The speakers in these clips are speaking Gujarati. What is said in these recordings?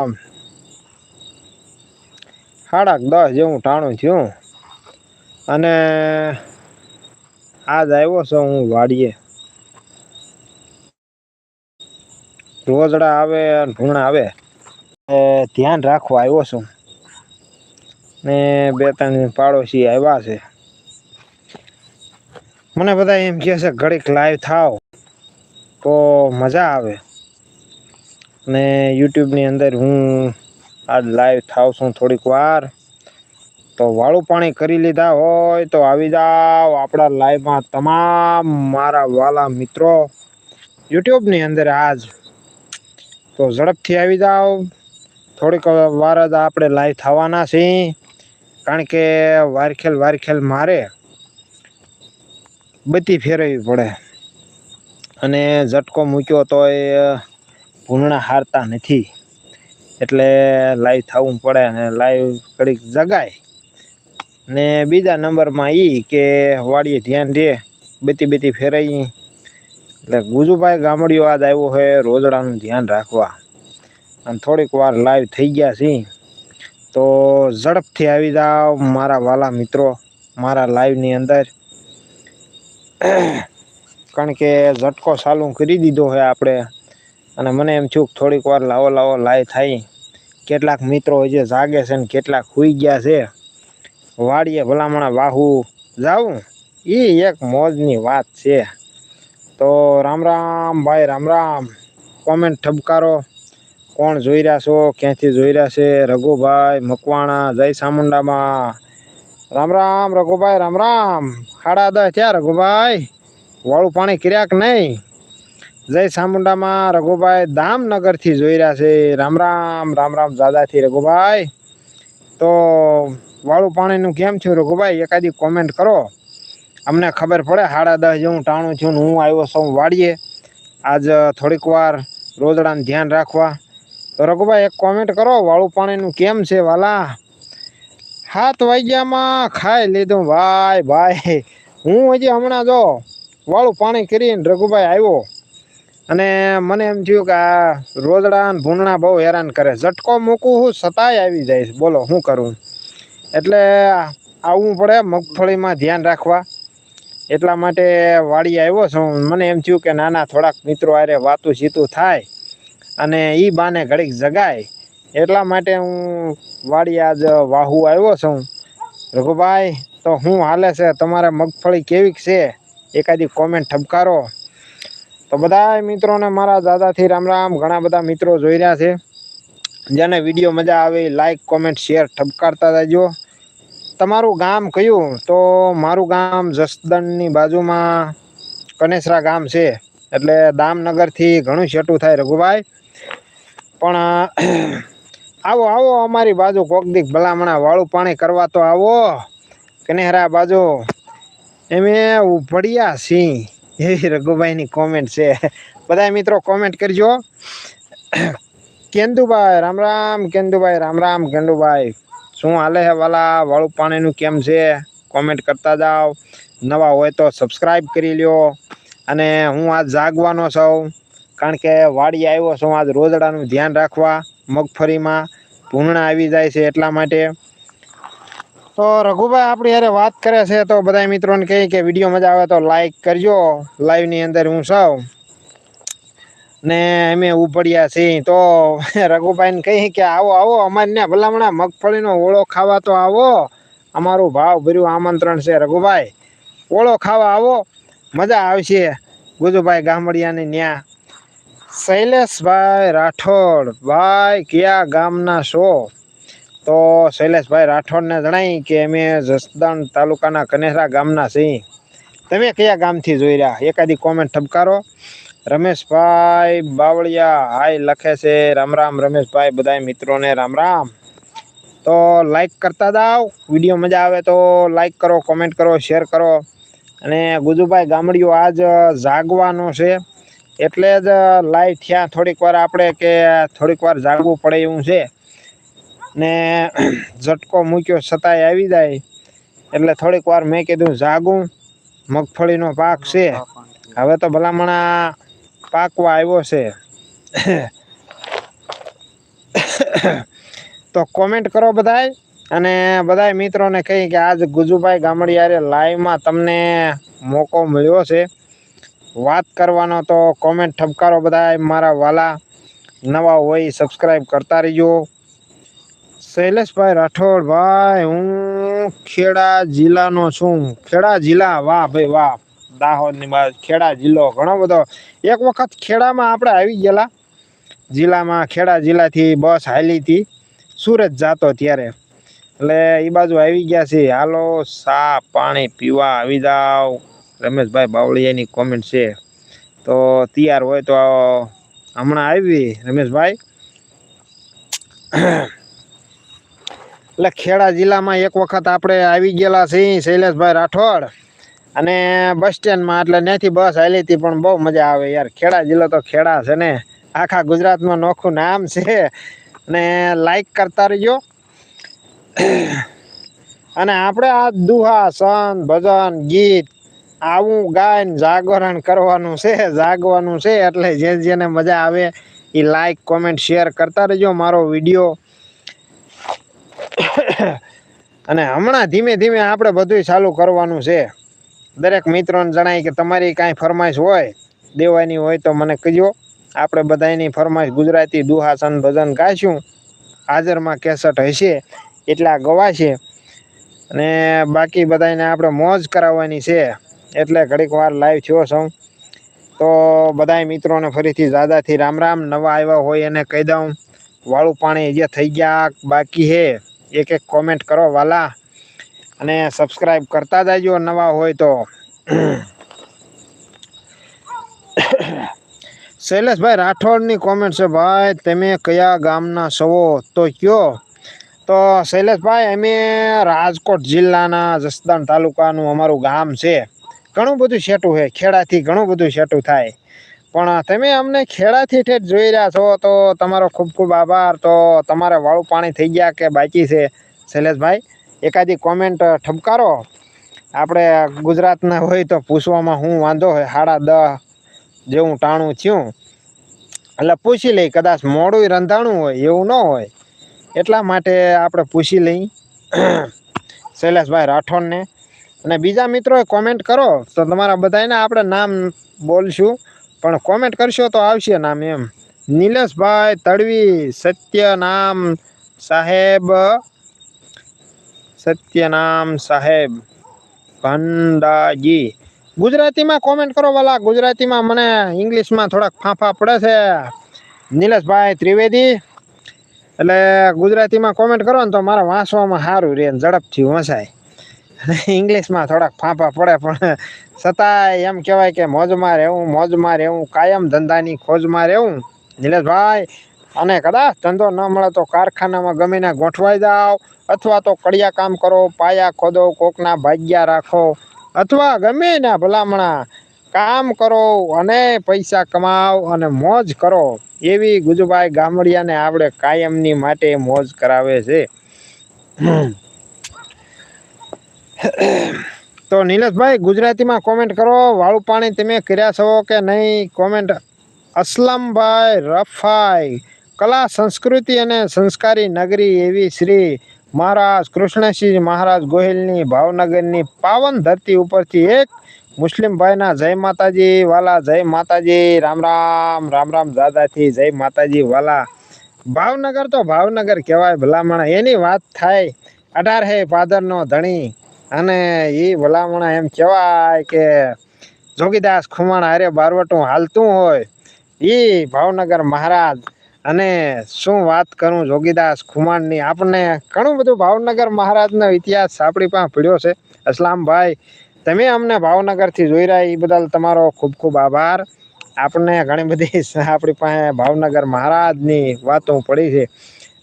રામ સાડાક દસ જેવું ટાણું થયું. અને આજ આવ્યો છું હું વાડીએ. રોજડા આવે ભૂણા આવે. ધ્યાન રાખવા આવ્યો છું. ને બે ત્રણ પાડોશી આવ્યા છે. મને બધા એમ કહે છે, ઘડીક લાઈવ થાવ. તો મજા આવે. ને યુટ્યુબની અંદર હું આજ લાઈવ થાવ છું થોડીક વાર. તો વાળું પાણી કરી લીધા હોય તો આવી જાઓ આપણા લાઈવમાં તમામ મારા વાલા મિત્રો. યુટ્યુબની અંદર આજ. તો ઝડપથી આવી જાઓ. થોડીક વાર જ આપણે લાઈવ થવાના છીએ. કારણ કે વારખેલ વારખેલ મારે બધી ફેરવવી પડે. અને ઝટકો મૂક્યો તો એ ભૂંગણા હારતા નથી. એટલે લાઈવ થવું પડે અને લાઈવ કડીક જગાય. ને બીજા નંબરમાં એ કે વાડીએ ધ્યાન દે, બેતી બેતી ફેરાઈ. એટલે ગુજુભાઈ ગામડીઓ આજ આવ્યો છે રોજડાનું ધ્યાન રાખવા. અને થોડીક વાર લાઈવ થઈ ગયા છીએ તો ઝડપથી આવી જાઓ મારા વાલા મિત્રો, મારા લાઈવની અંદર. કારણ કે ઝટકો ચાલુ કરી દીધો છે આપણે. અને મને એમ થયું થોડીક વાર લાવો લાવો, લાય થાય. કેટલાક મિત્રો હજી જાગે છે ને કેટલાક સુઈ ગયા છે. વાડીએ ભલામણા વાહુ જાવું એ એક મોજની વાત છે. તો રામ રામ, ભાઈ રામ રામ. કોમેન્ટ ઠબકારો. કોણ જોઈ રહ્યા છો? ક્યાંથી જોઈ રહ્યા છે? રઘુભાઈ મકવાણા, જય ચામુંડામાં. રામ રામ, રઘુભાઈ, રામ રામ. સાડા દસ થયા રઘુભાઈ. વાળું પાણી કર્યા નહીં? જય ચામુંડામાં રઘુભાઈ દામનગરથી જોઈ રહ્યા છે. રામ રામ રામ રામ દાદાથી રઘુભાઈ. તો વાળું પાણીનું કેમ થયું રઘુભાઈ? એકાદી કોમેન્ટ કરો. અમને ખબર પડે સાડા દસ જેવું ટાણું થયું હું આવ્યો છું વાડીએ. આજ થોડીક વાર રોજડાનું ધ્યાન રાખવા. તો રઘુભાઈ, એક કોમેન્ટ કરો, વાળું પાણીનું કેમ છે વાલા? સાત વાગ્યામાં ખાઈ લીધું. ભાઈ ભાઈ, હું હજી હમણાં જો વાળું પાણી કરીને રઘુભાઈ આવ્યો. અને મને એમ થયું કે આ રોદડા ને ભૂંડણા બહુ હેરાન કરે. ઝટકો મૂકું હું, સતાય આવી છે. બોલો શું કરું? એટલે આવવું પડે, મગફળીમાં ધ્યાન રાખવા. એટલા માટે વાડી આવ્યો છું. મને એમ થયું કે નાના થોડાક મિત્રો આરે વાતું સીતું થાય અને એ બાને ઘડીક જગાય. એટલા માટે હું વાડી આજ વાહુ આવ્યો છું. રઘુભાઈ, તો હું હાલે છે? તમારે મગફળી કેવીક છે? એકાદી કોમેન્ટ ઠપકારો. તો બધા મિત્રોને મારા દાદાથી રામ રામ, ઘણા બધા મિત્રો જોઈ રહ્યા છે. જેને વીડિયો મજા આવે લાઈક કોમેન્ટ શેર ઠપકારતા રહેજો. તમારું ગામ કયું? તો મારું ગામ જસદણની બાજુમાં કનેસરા ગામ છે. એટલે દામનગરથી ઘણું છેટું થાય રઘુભાઈ. પણ આવો આવો અમારી બાજુ કોક દીક ભલામણા વાળું પાણી કરવા તો આવો. કનેહરા બાજુ. એમે ઉભડિયા સિંહ. એવી રઘુભાઈની કોમેન્ટ છે. બધા મિત્રો કોમેન્ટ કરજો. કેન્દુભાઈ રામ રામ કેન્દુભાઈ રામ રામ કેન્દુભાઈ શું હાલે હે વાલા? વાળું પાણીનું કેમ છે? કોમેન્ટ કરતા જાઓ. નવા હોય તો સબસ્ક્રાઈબ કરી લ્યો. અને હું આજ જાગવાનો છું. કારણ કે વાડી આવ્યો છું આજ રોજડાનું ધ્યાન રાખવા. મગફળીમાં ભૂંગણા આવી જાય છે એટલા માટે. તો રઘુભાઈ આપણી યારે વાત કરે છે તો બધા મિત્રોને કહી કે વીડિયો મજા આવે તો લાઈક કરજો. લાઈવની અંદર હું સૌ. ને અમે ઉપડ્યા છીએ. તો રઘુભાઈને કહી કે આવો આવો, અમારે ભલામણા મગફળીનો ઓળો ખાવા તો આવો. અમારું ભાવ ભર્યું આમંત્રણ છે રઘુભાઈ. ઓળો ખાવા આવો. મજા આવશે. ગુજુભાઈ ગામડિયાની ન્યા. શૈલેષભાઈ રાઠોડ, ભાઈ કયા ગામના છો? તો શૈલેષભાઈ રાઠોડને જણાય કે અમે જસદણ તાલુકાના કનેસરા ગામના છીએ. તમે કયા ગામથી જોઈ રહ્યા? એકાદી કોમેન્ટ ઠપકારો. રમેશભાઈ બાવળિયા, હાય લખે છે. રામ રામ રમેશભાઈ બધા મિત્રોને રામ રામ. તો લાઈક કરતા જાઓ. વીડિયો મજા આવે તો લાઈક કરો કોમેન્ટ કરો શેર કરો. અને ગુજુભાઈ ગામડીઓ આજ જાગવાનો છે. એટલે જ લાઈવ થયા થોડીક વાર આપણે કે થોડીક વાર જાગવું પડે એવું છે. ને ઝટકો મૂક્યો, છતાંય આવી જાય. એટલે થોડીક વાર મેં કીધું, જાગું, મગફળીનો પાક છે. હવે તો ભલામણા પાકવા આવ્યો છે. તો કોમેન્ટ કરો બધાય, અને બધાય મિત્રોને કહી કે આજ ગુજુભાઈ ગામડિયારે લાઈવમાં તમને મોકો મળ્યો છે. વાત કરવાનો તો કોમેન્ટ ઠપકારો બધાય. મારા વાલા નવા હોય સબસ્ક્રાઈબ કરતા રહીજો. શૈલેષભાઈ રાઠોડ, ભાઈ, હું ખેડા જિલ્લાનો છું. ખેડા જિલ્લા, વાહ ભાઈ, વાહ. દાહોદની બાજુ, ખેડા જિલ્લો. ઘણો બધો. એક વખત ખેડામાં આપણે આવી ગયેલા. જિલ્લામાં, ખેડા જિલ્લાથી બસ હાલી હતી. સુરત જાતો ત્યારે. એટલે એ બાજુ આવી ગયા છે હાલો, સા, પાણી પીવા આવી જાઓ રમેશભાઈ બાવળિયાની કોમેન્ટ છે. તો તૈયાર હોય તો હમણાં આવી. રમેશભાઈ. એટલે ખેડા જિલ્લામાં એક વખત આપણે આવી ગયેલા છીએ, શૈલેષભાઈ રાઠોડ. અને બસ સ્ટેન્ડમાં, એટલે ત્યાંથી બસ હાલી હતી પણ બહુ મજા આવે યાર. ખેડા જિલ્લો તો ખેડા છે ને. આખા ગુજરાતમાં નોખું નામ છે. અને લાઈક કરતા રહીજો. અને આપણે આ દુહા, સન, ભજન, ગીત, આવું ગાયન જાગરણ કરવાનું છે, જાગવાનું છે, એટલે જે જેને મજા આવે એ લાઈક કોમેન્ટ શેર કરતા રહેજો. મારો વીડિયો અને હમણાં ધીમે ધીમે આપણે બધું ચાલુ કરવાનું છે. દરેક મિત્રોને જણાય કે તમારી કાંઈ ફરમાઈશ હોય, દેવાની હોય તો મને કહેજો. આપણે બધાની ફરમાઈશ ગુજરાતી દુહાસન ભજન ગાશું. હાજરમાં કેસટ હશે, એટલા ગવાશે. અને બાકી બધાને આપણે મોજ કરાવવાની છે, એટલે ઘડીક વાર લાઈવ થયો છું. તો બધાય મિત્રોને ફરીથી દાદાથી રામ રામ, નવા આવ્યા હોય એને કહી દઉં. વાળું પાણી જે થઈ ગયા, બાકી હે એક એક કોમેન્ટ કરો વાલા. અને સબસ્ક્રાઈબ કરતા જાજો નવા હોય તો. શૈલેષભાઈ રાઠોડની કોમેન્ટ છે, ભાઈ, તમે કયા ગામના છો? તો કયો? તો શૈલેષભાઈ, અમે રાજકોટ જિલ્લાના જસદણ તાલુકાનું અમારું ગામ છે. ઘણું બધું સેટું છે, ખેડાથી ઘણું બધું સેટું થાય. પણ તમે અમને ખેડાથી ઠેઠ જોઈ રહ્યા છો, તો તમારો ખૂબ ખૂબ આભાર. તો તમારે વાળું પાણી થઈ ગયા કે બાકી છે? શૈલેષભાઈ, એકાદી કોમેન્ટ ઠપકારો. આપણે ગુજરાતના હોય તો પૂછવામાં હું વાંધો હોય સાડા દસ જેવું ટાણું થયું. એટલે પૂછી લઈ, કદાચ મોડું રંધાણું હોય, એવું ન હોય. એટલા માટે આપણે પૂછી લઈ. શૈલેષભાઈ રાઠોડને. અને બીજા મિત્રોએ કોમેન્ટ કરો, તો તમારા બધાને આપણે નામ બોલશું. પણ કોમેન્ટ કરશો તો આવશે નામ એમ. નિલેશભાઈ તડવી, સત્યનામ સાહેબ. સત્યનામ સાહેબ ભંડાજી. ગુજરાતીમાં કોમેન્ટ કરો વાલા. ગુજરાતીમાં મને ઇંગ્લિશમાં થોડાક ફાંફા પડે છે. નિલેશભાઈ ત્રિવેદી. એટલે ગુજરાતીમાં કોમેન્ટ કરો ને તો મારે વાંચવામાં સારું રહે ઝડપથી વંચાય ઇંગ્લિશમાં થોડાક ફાંફા પડે, પણ છતાંય એમ કહેવાય કે મોજમાં રહેવું મોજમાં રહેવું, કાયમ ધંધાની ખોજમાં રહેવું. નિલેશભાઈ, અને કદાચ ધંધો ન મળે તો કારખાનામાં ગમીને ગોઠવાઈ જાઓ, અથવા તો કડિયા કામ કરો, પાયા ખોદો, કોકના ભાગ્યા રાખો, અથવા ગમે ને ભલામણા કામ કરો અને પૈસા કમાઓ અને મોજ કરો. એવી ગુજુભાઈ ગામડિયાને આપણે કાયમની માટે મોજ કરાવે છે. તો નિલેશભાઈ, ગુજરાતીમાં કોમેન્ટ કરો. વાળું પાણી તમે કર્યા છો કે નહીં? કોમેન્ટ અસલમભાઈ રફાઈ. કલા, સંસ્કૃતિ અને સંસ્કારી નગરી એવી શ્રી મહારાજ કૃષ્ણસિંહ મહારાજ ગોહિલની ભાવનગરની પાવન ધરતી ઉપરથી એક મુસ્લિમ ભાઈના જય માતાજી, વાલા જય માતાજી. રામ રામ રામ રામ દાદાથી જય માતાજી, વાલા. ભાવનગર તો ભાવનગર કહેવાય ભલામણ. એની વાત થાય. અઢાર હે પાદરનો ધણી. અને એ ભલામણા એમ કહેવાય કે જોગીદાસ ખુમાણ હારે બારવટું હાલતું હોય એ ભાવનગર મહારાજ અને શું વાત કરું જોગીદાસ ખુમાણની આપણને ઘણું બધું ભાવનગર મહારાજનો ઇતિહાસ આપણી પાસે પડ્યો છે. અસલામભાઈ, તમે અમને ભાવનગરથી જોઈ રહ્યા એ બદલ તમારો ખૂબ ખૂબ આભાર. આપણને ઘણી બધી આપણી પાસે ભાવનગર મહારાજની વાતો પડી છે.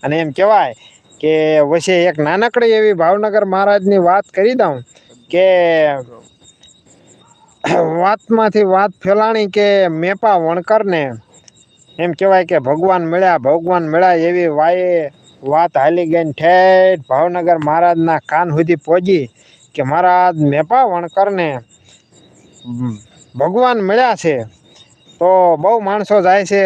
અને એમ કહેવાય કે વચ્ચે એક નાનકડી એવી ભાવનગર મહારાજની વાત કરી દઉં કે વાતમાંથી વાત ફેલાણી કે મેપા વણકરને એમ કહેવાય કે ભગવાન મળ્યા ભગવાન મળ્યા એવી વાયે વાત હાલી ગઈ ઠેઠ ભાવનગર મહારાજના કાન સુધી પહોંચી કે મહારાજ મેપા વણકરને ભગવાન મળ્યા છે તો બહુ માણસો જાય છે.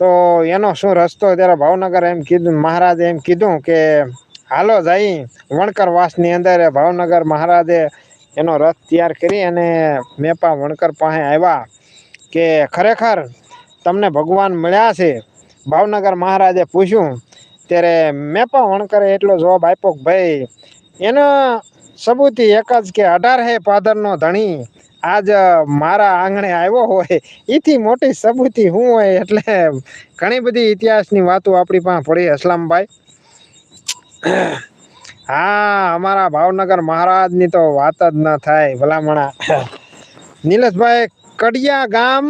તો એનો શું રસ્તો ત્યારે ભાવનગર એમ કીધું, મહારાજે એમ કીધું કે, હાલો જઈ વણકર વાસની અંદર ભાવનગર મહારાજે એનો રથ તૈયાર કરી અને મેપા વણકર પાસે આવ્યા કે, ખરેખર તમને ભગવાન મળ્યા છે? ભાવનગર મહારાજે પૂછ્યું, ત્યારે મેપા વણકરે એટલો જવાબ આપ્યો ભાઈ, એનો સબૂતી એક જ કે અઢાર હે પાદરનો ધણી આજ મારા આંગણે આવ્યો હોય એથી મોટી સબૂતી હું હોય એટલે ઘણી બધી ઇતિહાસની વાતો આપણી પાસે પડી, અસલામભાઈ. હા, અમારા ભાવનગર મહારાજની તો વાત જ ન થાય, ભલામણા. નિલેશભાઈ કડિયા ગામ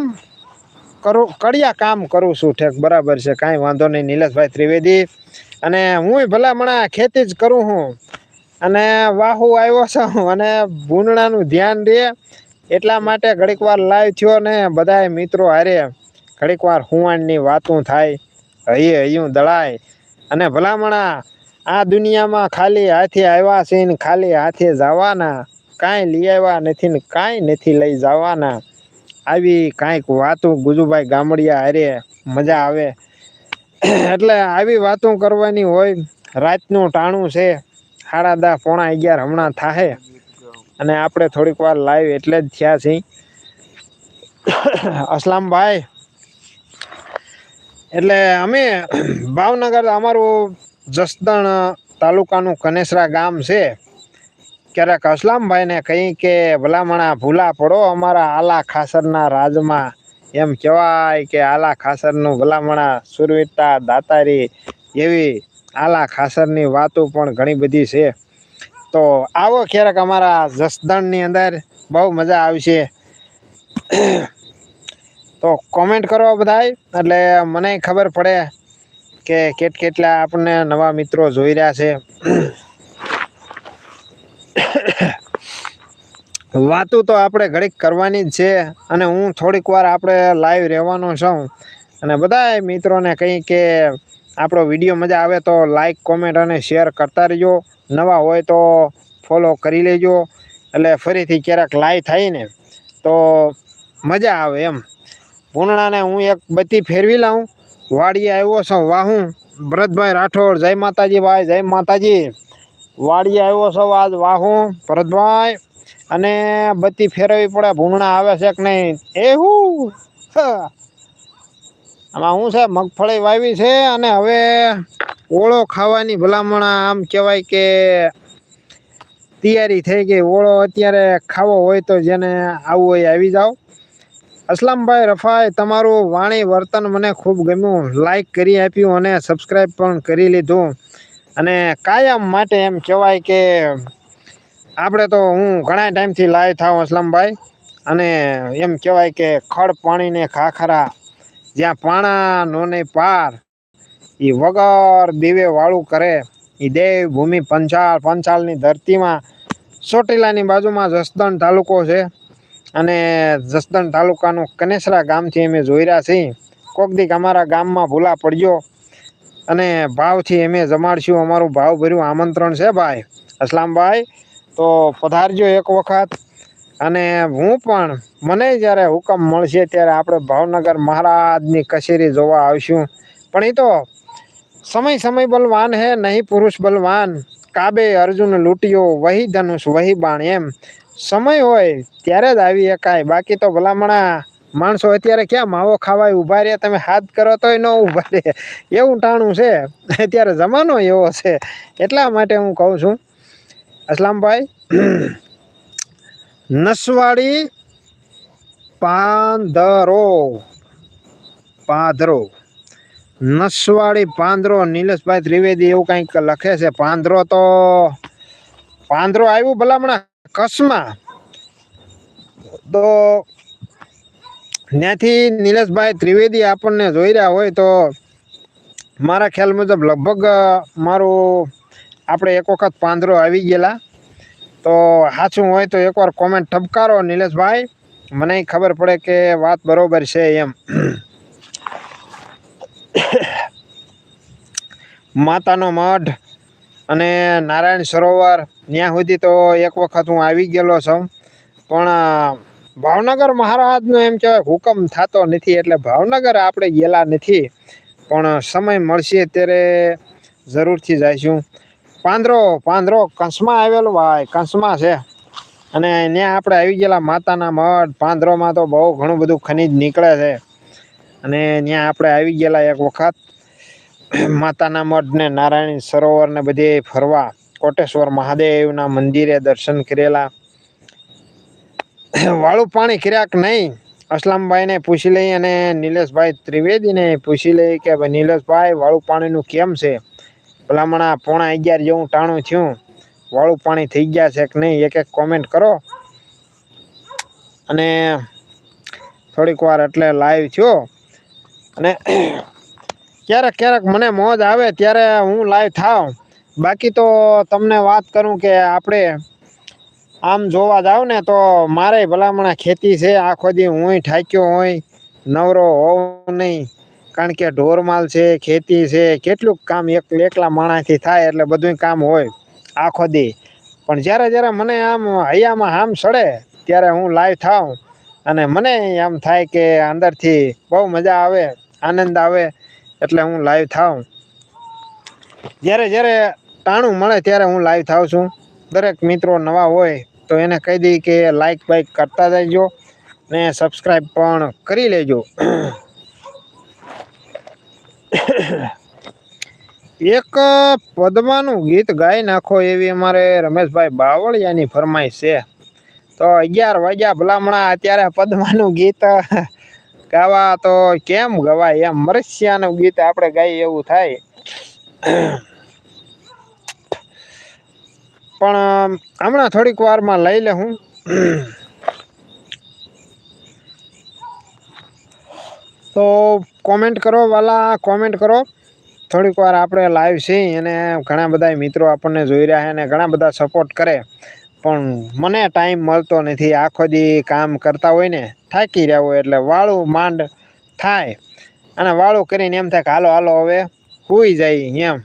કરું, કડિયા કામ કરું છું, ઠેક, બરાબર છે, કાંઈ વાંધો નહીં નિલેશભાઈ ત્રિવેદી. અને હું ભલામણા ખેતી જ કરું છું અને વાહુ આવ્યો છું, અને ભૂંડણાનું ધ્યાન રહે એટલા માટે ઘડીક વાર લાઈવ થયો ને બધાય મિત્રો હારે ઘડીક વાર હુવાણની વાતું થાય, હૈયે હૈયું દળાય. અને ભલામણા, આ દુનિયામાં ખાલી હાથે આવ્યા છે ને ખાલી હાથે જવાના. કાંઈ લઈ આવ્યા નથી ને કાંઈ નથી લઈ જવાના. આવી કાંઈક વાતો ગુજુભાઈ ગામડિયા હારે મજા આવે. એટલે આવી વાતો કરવાની હોય, રાતનું ટાણું છે, સાડા દસ પોણા અગિયાર હમણાં થાહે. અને આપણે થોડીક વાર લાઈવ એટલે જ થયા છીએ. અસલામભાઈ, એટલે અમે ભાવનગર અમારું જસદણ તાલુકાનું કનેસરા ગામ છે. ક્યારેક અસલામભાઈને કહી કે, ભલામણા ભૂલા પડો અમારા આલા ખાસરના રાજમાં. એમ કહેવાય કે, આલા ખાસરનું ભલામણા, સુરવીરતા, દાતારી એવી આલા ખાસરની વાતો પણ ઘણી બધી છે. તો આવો ક્યારેક અમારા જસદણની અંદર બહુ મજા આવશે. તો કોમેન્ટ કરો બધાય, એટલે મને ખબર પડે કે કેટ કેટલા આપણને નવા મિત્રો જોઈ રહ્યા છે. વાતો તો આપણે ઘડીક કરવાની જ છે અને હું થોડીક વાર આપણે લાઈવ રહેવાનો છું. અને બધાય મિત્રોને કંઈ કે આપણો વીડિયો મજા આવે તો લાઈક કોમેન્ટ અને શેર કરતા રહેજો. નવા હોય તો ફોલો કરી લેજો. એટલે ફરીથી ક્યારેક લાઈ થાય ને, તો મજા આવે એમ. પૂર્ણાને હું એક બત્તી ફેરવી લાવું વાડીએ આવ્યો છું, વાહું. ભરતભાઈ રાઠોડ, જય માતાજી ભાઈ, જય માતાજી. વાડીએ આવ્યો છો, આજ વાહું. ભરતભાઈ, અને બત્તી ફેરવવી પડે, ભૂંગણા આવે છે કે નહીં? એવું હા. આમાં શું છે? મગફળી વાવી છે અને હવે ઓળો ખાવાની ભલામણા આમ કહેવાય કે તૈયારી થઈ ગઈ. ઓળો અત્યારે ખાવો હોય તો જેને આવું હોય આવી જાઓ. અસલામભાઈ રફાઈ તમારું વાણી વર્તન મને ખૂબ ગમ્યું. લાઈક કરી આપ્યું અને સબસ્ક્રાઈબ પણ કરી લીધું. અને કાયમ માટે એમ કહેવાય કે આપણે તો હું ઘણા ટાઈમથી લાઈવ થાઉં અસલમભાઈ. અને એમ કહેવાય કે ખડ પાણીને ખાખરા જ્યાં પાણા નોને પાર એ વગર દિવે વાળું કરે. એ દેવ ભૂમિ પંચાલ પંચાલની ધરતીમાં, ચોટીલાની બાજુમાં જસદણ તાલુકો છે. અને જસદણ તાલુકાનું કનેસરા ગામથી અમે જોઈ રહ્યા છીએ. કોક દીક અમારા ગામમાં ભૂલા પડ્યો અને ભાવથી અમે જમાડશું. અમારું ભાવભર્યું આમંત્રણ છે ભાઈ. અસલામભાઈ, તો પધારજો એક વખત. અને હું પણ, મને જ્યારે હુકમ મળશે ત્યારે આપણે ભાવનગર મહારાજની કચેરી જોવા આવશું. પણ એ તો સમય સમય બલવાન હે, નહીં પુરુષ બલવાન. કાબે અર્જુન લૂંટ્યો, વહી ધનુષ, વહી બાણ એમ. સમય હોય ત્યારે જ આવી શકાય. બાકી તો ભલામણા માણસો અત્યારે ક્યાં માવો ખાવાય, ઊભા રહે, તમે હાથ કરો તોય ન ઊભા રહે. એવું ટાણું છે. અત્યારે જમાનો એવો છે. એટલા માટે હું કહું છું. અસલામભાઈ નસવાડી પાંદરો. પાંદરો. નસવાડી પાંદરો, નીલેશભાઈ ત્રિવેદી એવું કંઈક લખે છે. પાંદરો તો, પાંદરો આવ્યું ભલામણા કચ્છમાં. તો ત્યાંથી નીલેશભાઈ ત્રિવેદી આપણને જોઈ રહ્યા હોય તો મારા ખ્યાલ મુજબ લગભગ મારું, આપણે એક વખત પાંદરો આવી ગયેલા. તો સાચું હોય તો એકવાર કોમેન્ટ ઠપકારો, નિલેશભાઈ. મને ખબર પડે કે વાત બરોબર છે એમ. માતાનો મઢ અને નારાયણ સરોવર ત્યાં સુધી તો એક વખત હું આવી ગયેલો છું. પણ ભાવનગર મહારાજનો એમ કહેવાય, હુકમ થતો નથી એટલે ભાવનગર આપણે ગયેલા નથી. પણ સમય મળશે ત્યારે જરૂરથી જઈશું. પાંદરો પાંદરો, કંસમાં આવેલો ભાઈ, કંસમાં છે. અને ત્યાં આપણે આવી ગયેલા માતાના મઢ, પાંદરોમાં તો બહુ ઘણું બધું ખનિજ નીકળે છે. અને ત્યાં આપણે આવી ગયેલા એક વખત માતાના મઢ ને નારાયણી સરોવર ને બધે ફરવા, કોટેશ્વર મહાદેવના મંદિરે દર્શન કરેલા. વાળું પાણી કર્યા નહીં. અસલામભાઈને પૂછી લઈ અને નિલેશભાઈ ત્રિવેદીને પૂછી લઈ કે ભાઈ, નિલેશભાઈ, વાળું પાણીનું કેમ છે? ભલામણા પોણા અગિયાર જેવું ટાણું થયું. વાળું પાણી થઈ ગયા છે કે નહીં એક એક કોમેન્ટ કરો. અને થોડીક વાર એટલે લાઈવ થયો. અને ક્યારેક ક્યારેક મને મોજ આવે ત્યારે હું લાઈવ થાવ. બાકી તો તમને વાત કરું કે આપણે આમ જોવા જાવ ને તો મારે ભલામણા ખેતી છે. આખો દી હું ઠાક્યો હોય, નવરો હોવ નહીં. કારણ કે ઢોરમાલ છે, ખેતી છે, કેટલુંક કામ એક એકલા માણસથી થાય એટલે બધું કામ હોય આખો દી. પણ જ્યારે જ્યારે મને આમ હૈયામાં આમ સડે, ત્યારે હું લાઈવ થાઉં. અને મને આમ થાય કે અંદરથી બહુ મજા આવે, આનંદ આવે, એટલે હું લાઈવ થાઉં. જ્યારે જ્યારે ટાણું મળે ત્યારે હું લાઈવ થાઉં છું. દરેક મિત્રો નવા હોય, તો એને કહી દઈ કે લાઈક બાઈક કરતા જજો ને સબસ્ક્રાઈબ પણ કરી લેજો. એક પદ્માનું ગીત ગાઈ નાખો એવી અમારે રમેશભાઈ બાવળિયાની ફરમાઈશ છે. તો અગિયાર વાગ્યા ભલામણા અત્યારે પદ્માનું ગીત ગાવા તો કેમ ગવાય એમ મરસ્યાનું ગીત આપણે ગાઈએ એવું થાય. પણ હમણાં થોડીક વારમાં લઈ લે હું. તો કોમેન્ટ કરો, વાલા કોમેન્ટ કરો. થોડીક વાર આપણે લાઈવ છીએ અને ઘણા બધા મિત્રો આપણને જોઈ રહ્યા છે અને ઘણા બધા સપોર્ટ કરે. પણ મને ટાઈમ મળતો નથી. આખો દી કામ કરતા હોય ને, થાકી રહ્યા હોય એટલે વાળું માંડ થાય. અને વાળું કરીને એમ થાય કે, હાલો હાલો, હવે હોઈ જાય એમ.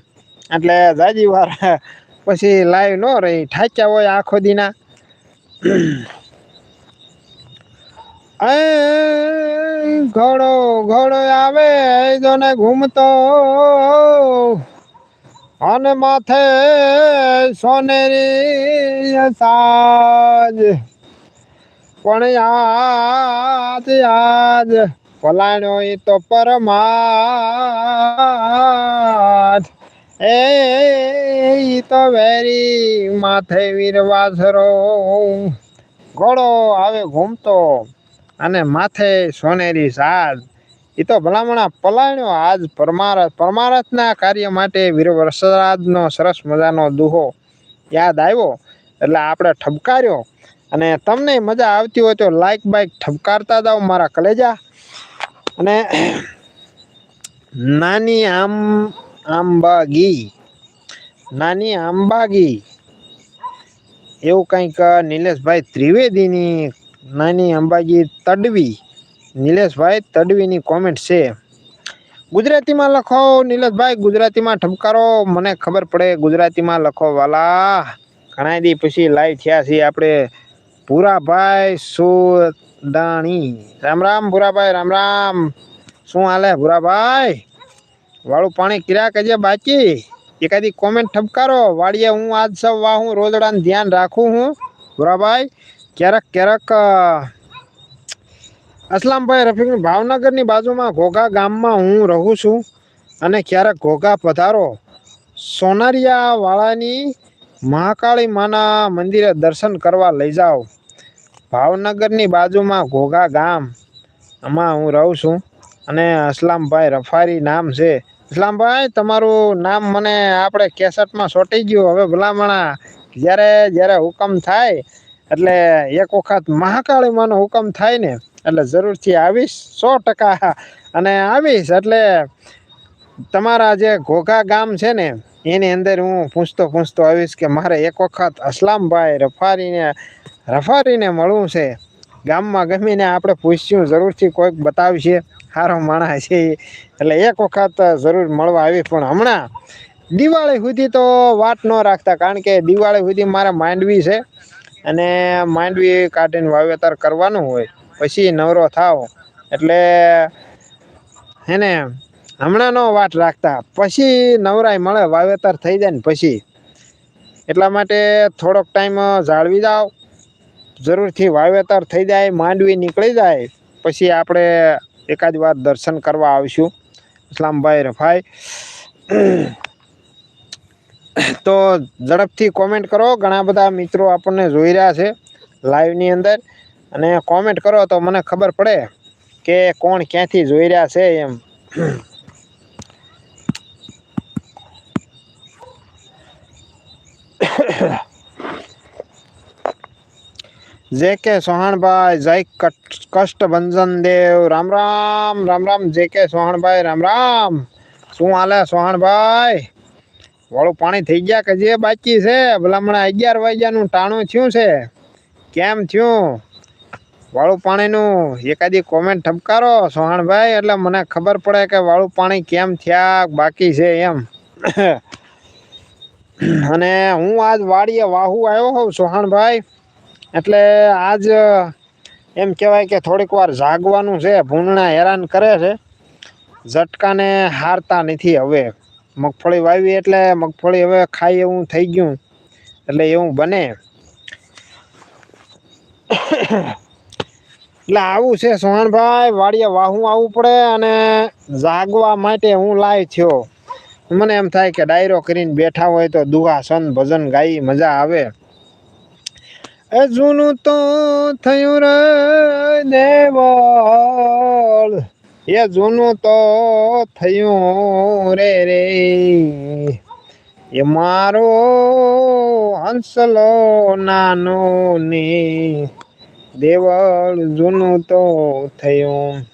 એટલે જાજી વાર, પછી લાઈવ ન રહી. થાક્યા હોય આખો દીના. ઘોડો ઘોડો આવે જોને ઘૂમતો. અને માથે સોનેરી સાજ, પણ યાદ યાદ પલાણો તો પરમાર્થ. એ તો વેરી માથે વીરવાસરો. ઘોડો આવે, ઘૂમતો. અને માથે સોનેરી સાજ. એ તો ભલામણા પલાણ્યો આજ પરમારથ પરમારથના કાર્ય માટે વીર વરસરાજનો સરસ મજાનો દુહો યાદ આવ્યો? એટલે આપણે ઠપકાર્યો. અને તમને મજા આવતી હોય તો લાઈક બાઈક ઠપકારતા જાઓ મારા કલેજા. અને નાની આમ, આંબાગી. નાની આંબાગી. એવું કંઈક નિલેશભાઈ ત્રિવેદીની નાની અંબાજી તડવી. નિલેશભાઈ તડવીની કોમેન્ટ છે. ગુજરાતીમાં લખો, નિલેશભાઈ ગુજરાતીમાં ઠપકારો. મને ખબર પડે ગુજરાતીમાં લખો વાલા ઘણા દી પછી લાઈવ થયા છીએ આપણે. ભૂરાભાઈ સુદાણી. રામ રામ ભૂરાભાઈ, રામ રામ. શું હાલે ભૂરાભાઈ? વાળું પાણી કિરા કજે બાકી? એકાદી કોમેન્ટ ઠપકારો. વાળીએ હું આજ સૌ વાહું રોજડાનું ધ્યાન રાખું હું. ભૂરાભાઈ ક્યારેક ક્યારેક અસલામભાઈ રફીક ભાવનગરની બાજુમાં ઘોઘા ગામમાં હું રહું છું અને ક્યારેક ઘોઘા પધારો. સોનારિયાવાળાની મહાકાળી માના મંદિરે દર્શન કરવા લઈ જાઓ. ભાવનગરની બાજુમાં ઘોઘા ગામ આમાં હું રહું છું અને અસલામભાઈ રફારી નામ છે. અસલામભાઈ, તમારું નામ મને આપણે કેસેટમાં સોટી ગયું. હવે ભલામણા, જ્યારે જ્યારે હુકમ થાય એટલે એક વખત મહાકાળીમાંનો હુકમ થાય ને, એટલે જરૂરથી આવીશ, સો ટકા. અને આવીશ એટલે તમારા જે ઘોઘા ગામ છે ને, એની અંદર હું પૂછતો પૂછતો આવીશ કે મારે એક વખત અસલામભાઈ રફારીને રફારીને મળવું છે. ગામમાં ગમીને આપણે પૂછ્યું, જરૂરથી કોઈક બતાવશે. સારો માણસ છે એટલે એક વખત જરૂર મળવા આવી, પણ હમણાં દિવાળી સુધી તો વાત ન રાખતા, કારણ કે દિવાળી સુધી મારે માંડવી છે. અને માંડવી કાઢીને વાવેતર કરવાનું હોય, પછી નવરો થાવ. એટલે હેને હમણાં નો વાટ રાખતા, પછી નવરાય મળે, વાવેતર થઈ જાય ને પછી. એટલા માટે થોડોક ટાઈમ જાળવી જાઓ જરૂરથી વાવેતર થઈ જાય, માંડવી નીકળી જાય, પછી આપણે એકાદ વાર દર્શન કરવા આવીશું. ઇસ્લામભાઈ રફાઈ. તો ઝડપથી કોમેન્ટ કરો. ઘણા બધા મિત્રો આપણને જોઈ રહ્યા છે લાઈવની અંદર. અને કોમેન્ટ કરો તો મને ખબર પડે કે કોણ ક્યાંથી જોઈ રહ્યા છે એમ. જે કે સોહાણભાઈ, જય કષ્ટભંજન દેવ. રામ રામ રામ રામ. જે કે સોહાણભાઈ, રામ રામ. શું હાલે સોહાણભાઈ? વાળું પાણી થઈ ગયા કે જે બાકી છે? ભલામણા અગિયાર વાગ્યાનું ટાણું થયું છે. કેમ થયું? વાળું પાણીનું એકાદી કોમેન્ટ ઠપકારો, સોહાણભાઈ, એટલે મને ખબર પડે કે વાળું પાણી કેમ થયા, બાકી છે એમ. અને હું આજ વાડીએ વાહુ આવ્યો હોઉં, સોહાણભાઈ. એટલે આજ, એમ કહેવાય કે થોડીક વાર જાગવાનું છે, ભૂંડણા હેરાન કરે છે. ઝટકાને હારતા નથી હવે. મગફળી વાવી એટલે મગફળી હવે ખાઈ એવું થઈ ગયું. એટલે એવું બને. એટલે આવું છે સોહણભાઈ, વાડીએ વાહું આવવું પડે અને જાગવા માટે હું લાય થયો. મને એમ થાય કે ડાયરો કરીને બેઠા હોય તો દુહા, સન, ભજન ગાઈ મજા આવે. એ જૂનું તો થયું રે દેવળ. એ જૂનું તો થયું રે રે. એ મારો હંસલો નાનો ને દેવળ જૂનું તો થયું.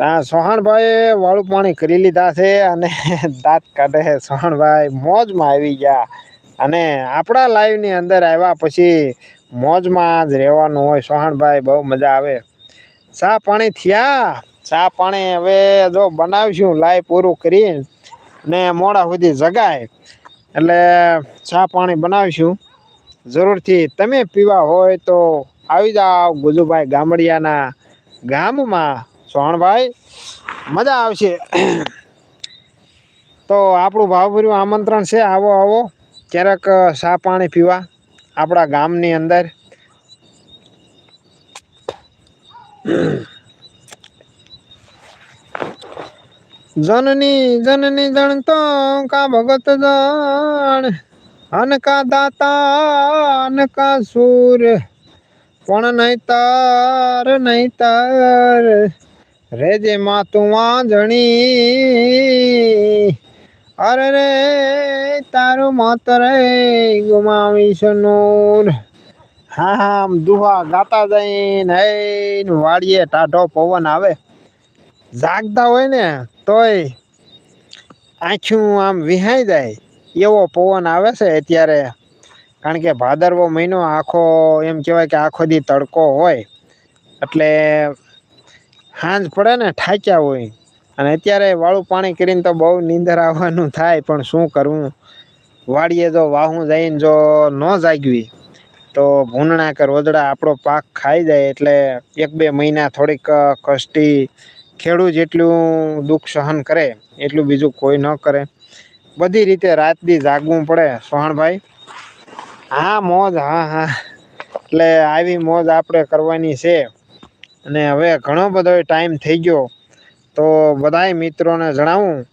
આ સોહણભાઈ વાળું પાણી કરી લીધા છે અને દાંત કાઢે સોહાણભાઈ મોજમાં આવી ગયા. અને આપણા લાઈવની અંદર આવ્યા પછી મોજમાં જ રહેવાનું હોય. સોહણભાઈ બહુ મજા આવે. ચા પાણી થયા? ચા પાણી હવે જો બનાવીશું, લાઈ પૂરું કરી ને મોડા સુધી જગાય. એટલે ચા પાણી બનાવીશું. જરૂરથી તમે પીવા હોય તો આવી જાઓ ગુજુભાઈ ગામડિયાના ગામમાં. સોહણભાઈ, મજા આવશે. તો આપણું ભાવભર્યું આમંત્રણ છે, આવો આવો. ક્યારેક ચા પાણી પીવા આપણા ગામની અંદર. જનની જનની જણતો કા ભગત જણ અન કા દાતા અન કા સુર પણ નહીં તાર નહીં તાર રેજે માં તું વાંજણી અરે રે તારું માતર ગુમાવીશ નૂર હા હા દુહા ગાતા જઈને હે વાડીએ ટાઢો પવન આવે જાગતા હોય ને તોય આછું આમ વિહાઈ જાય એવો પવન આવે છે અત્યારે. કારણ કે ભાદરવો મહિનો આખો એમ કહેવાય કે આખો દી તડકો હોય. એટલે સાંજ પડે ને ઠાક્યા હોય. અને અત્યારે વાળું પાણી કરીને તો બહુ નીંદર આવવાનું થાય, પણ શું કરવું? વાડીએ જો વાહું જઈને જો ન જાગવી, તો ભૂંડણા કે રોજડા આપણો પાક ખાઈ જાય એટલે એક બે મહિના થોડીક કષ્ટી ખેડૂત જેટલું દુઃખ સહન કરે, એટલું બીજું કોઈ ન કરે. બધી રીતે રાત દી જાગવું પડે, સોહણભાઈ. હા, મોજ, હા હા. એટલે આવી મોજ આપણે કરવાની છે. અને હવે ઘણો બધો ટાઈમ થઈ ગયો. તો બધાય મિત્રોને જણાવું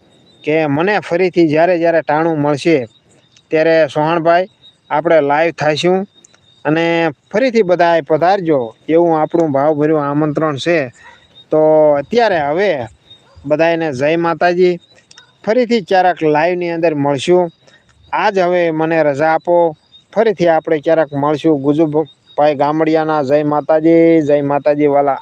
કે મને ફરીથી જ્યારે જ્યારે ટાણું મળશે, ત્યારે સોહણભાઈ આપણે લાઈવ થઈશું. અને ફરીથી બધાએ પધારજો. એવું આપણું ભાવભર્યું આમંત્રણ છે. તો અત્યારે હવે બધાને જય માતાજી. ફરીથી ક્યારેક લાઈવની અંદર મળશું. આજ હવે મને રજા આપો. ફરીથી આપણે ક્યારેક મળશું. ગુજુભાઈ ગામડિયાના જય માતાજી જય માતાજી વાલા